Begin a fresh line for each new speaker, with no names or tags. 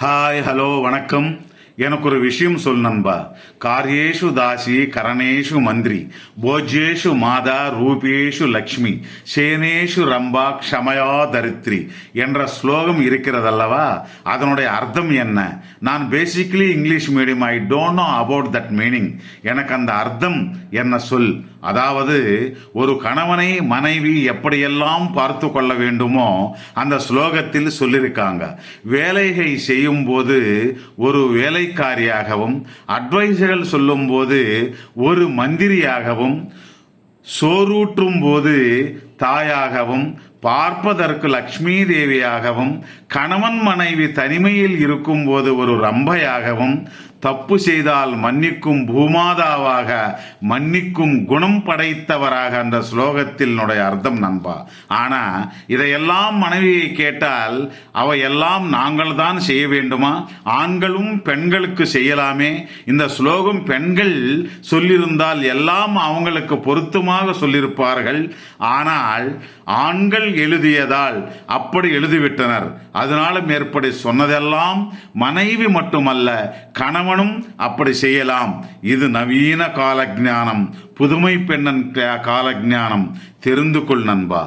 Hi hello வணக்கம். எனக்கு ஒரு விஷயம் சொல் நண்பா. காரியேஷு தாசி கரணேஷு மந்திரி போஜ்யேஷு மாதா ரூபேஷு லக்ஷ்மி சேனேஷு ரம்பா க்ஷமயா தரித்ரி என்ற ஸ்லோகம் இருக்கிறதல்லவா? அதனுடைய அர்த்தம் என்ன? நான் basically English medium I don't know about that meaning எனக்கு அந்த அர்த்தம் என்ன சொல்? அதாவது ஒரு கணவனை மனைவி எப்படியெல்லாம் பார்த்து கொள்ள வேண்டுமோ அந்த ஸ்லோகத்தில் சொல்லியிருக்காங்க வேலைகை செய்யும் போது ஒரு வேலைக்காரியாகவும் அட்வைஸர்கள் சொல்லும்போது ஒரு மந்திரியாகவும் சோறூற்றும் போது தாயாகவும் பார்ப்பதற்கு லக்ஷ்மி தேவியாகவும் கணவன் மனைவி தனிமையில் இருக்கும்போது ஒரு ரம்பையாகவும் தப்பு செய்தால் மன்னிக்கும் பூமாதாவாக மன்னிக்கும் குணம் படைத்தவராக அந்த ஸ்லோகத்தினுடைய அர்த்தம் நண்பா. ஆனா இதையெல்லாம் மனைவியை கேட்டால் அவையெல்லாம் நாங்கள் தான் செய்ய வேண்டுமா? ஆண்களும் பெண்களுக்கு செய்யலாமே? இந்த ஸ்லோகம் பெண்கள் சொல்லியிருந்தால் எல்லாம் அவங்களுக்கு பொருத்தமாக சொல்லியிருப்பார்கள் ஆனால் ஆண்கள் எழுதியதால் அப்படி எழுதிவிட்டனர். அதனால மேற்படி சொன்னதெல்லாம் மனைவி மட்டுமல்ல கணவனும் அப்படி செய்யலாம். இது நவீன காலஜானம் புதுமை பெண்ணன் காலஜானம். தெரிந்து கொள் நண்பா.